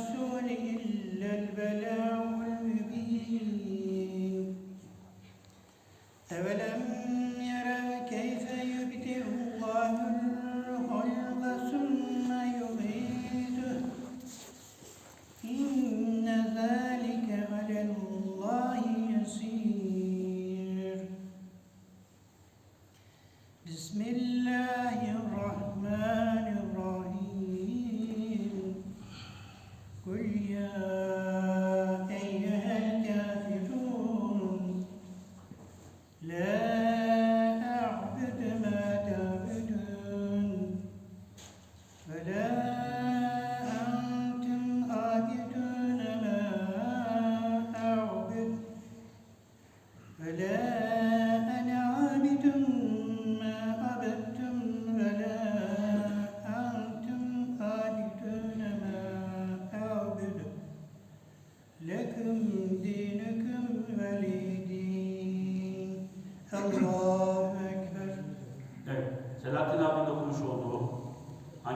الرسول إلا البلاغ المبين. أولم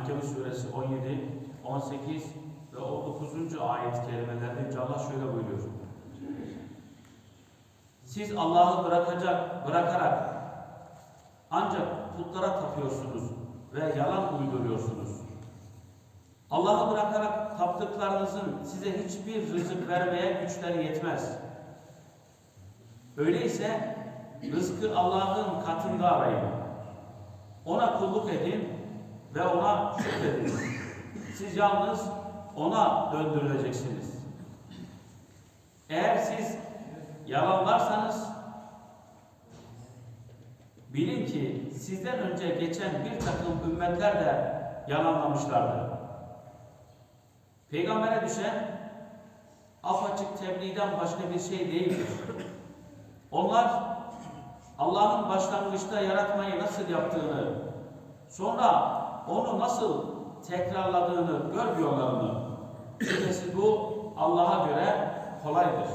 Ankebut suresi 17, 18 ve 19. ayet kelimelerinde Yüce şöyle buyuruyor. Siz Allah'ı bırakacak, bırakarak ancak putlara tapıyorsunuz ve yalan uyduruyorsunuz. Allah'ı bırakarak taptıklarınızın size hiçbir rızık vermeye güçleri yetmez. Öyleyse rızkı Allah'ın katında arayın. Ona kulluk edin ve ona şükredin. Siz yalnız ona döndürüleceksiniz. Eğer siz yalanlarsanız bilin ki sizden önce geçen bir takım ümmetler de yalanlamışlardı. Peygambere düşen apaçık tebliğden başka bir şey değildir. Onlar Allah'ın başlangıçta yaratmayı nasıl yaptığını, sonra onu nasıl tekrarladığını görmüyorlar mı? Şüphesiz bu Allah'a göre kolaydır.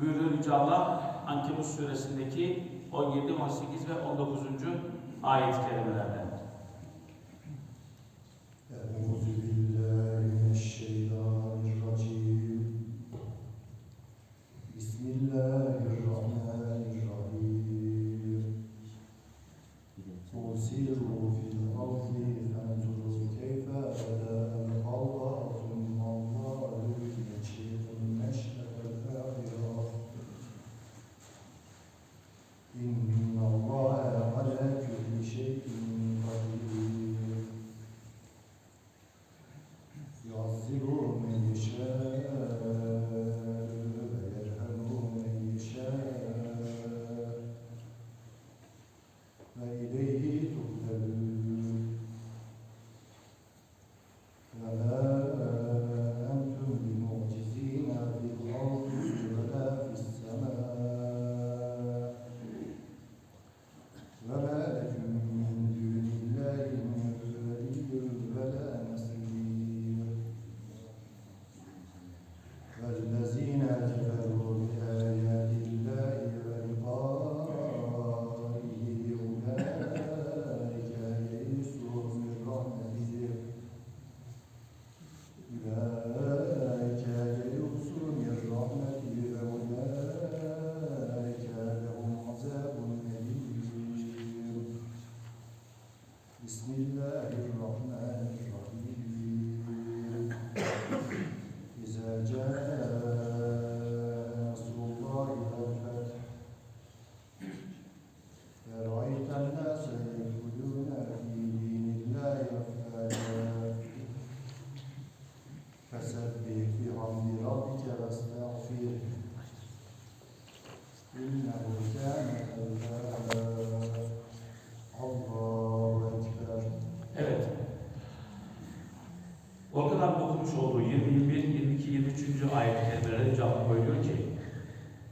Buyuruyor Yüce Allah Ankebut suresindeki 17, 18 ve 19. ayet kelimelerde. 现在。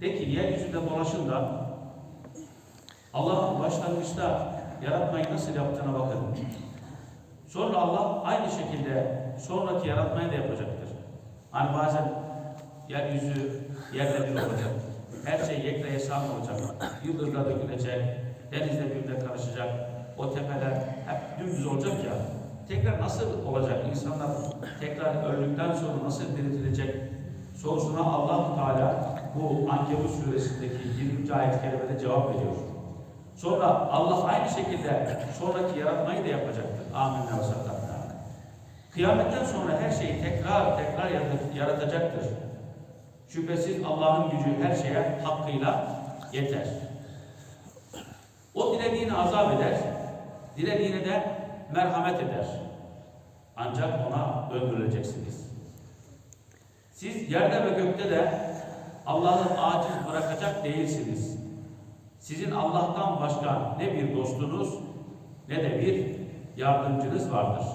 De ki yeryüzünde dolaşın da Allah'ın başlangıçta yaratmayı nasıl yaptığına bakın. Sonra Allah aynı şekilde sonraki yaratmayı da yapacaktır. Hani bazen yeryüzü yerle bir olacak. Her şey yekle yesam olacak. Yıldızlar dökülecek. Denizle birbirine karışacak. O tepeler hep dümdüz olacak ya. Tekrar nasıl olacak? İnsanlar tekrar öldükten sonra nasıl diriltilecek? Sorusuna allah Teala bu Ankebut suresindeki 20. ayet kerimede cevap veriyor. Sonra Allah aynı şekilde sonraki yaratmayı da yapacaktır. Amin ve sakatna. Kıyametten sonra her şeyi tekrar tekrar yarat- yaratacaktır. Şüphesiz Allah'ın gücü her şeye hakkıyla yeter. O dilediğini azap eder, dilediğine de merhamet eder. Ancak ona döndürüleceksiniz. Siz yerde ve gökte de Allah'ı aciz bırakacak değilsiniz. Sizin Allah'tan başka ne bir dostunuz ne de bir yardımcınız vardır.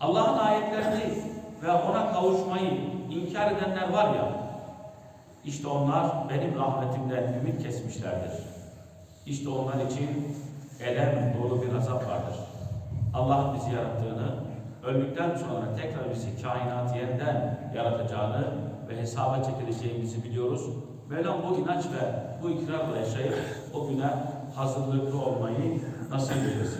Allah'ın ayetlerini ve ona kavuşmayı inkar edenler var ya, işte onlar benim rahmetimden ümit kesmişlerdir. İşte onlar için elem dolu bir azap vardır. Allah bizi yarattığını, öldükten sonra tekrar bizi kainat yeniden yaratacağını ve hesaba çekileceğimizi biliyoruz. Mevlam bu inanç ve bu ikrarla yaşayıp o güne hazırlıklı olmayı nasip eylesin.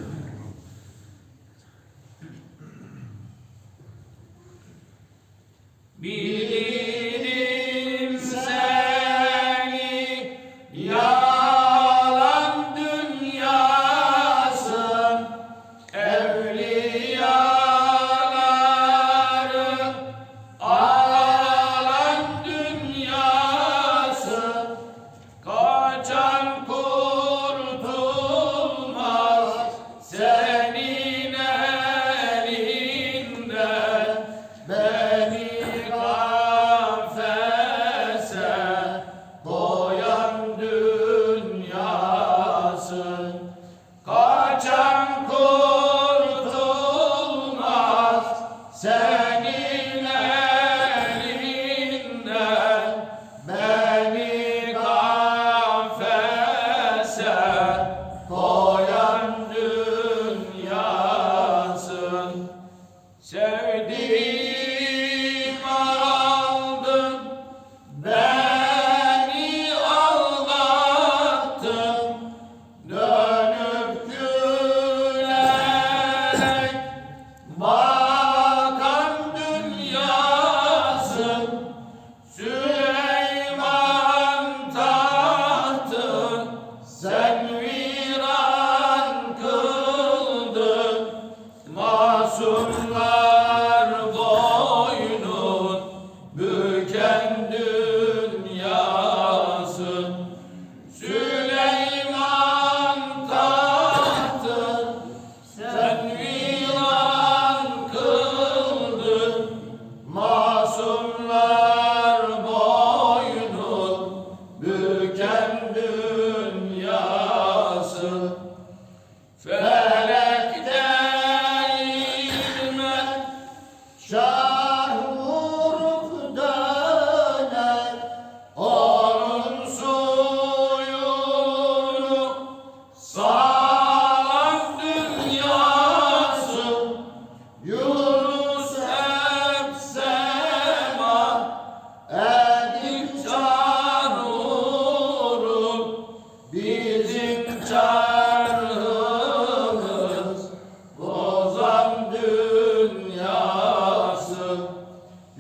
and do.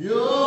Yo!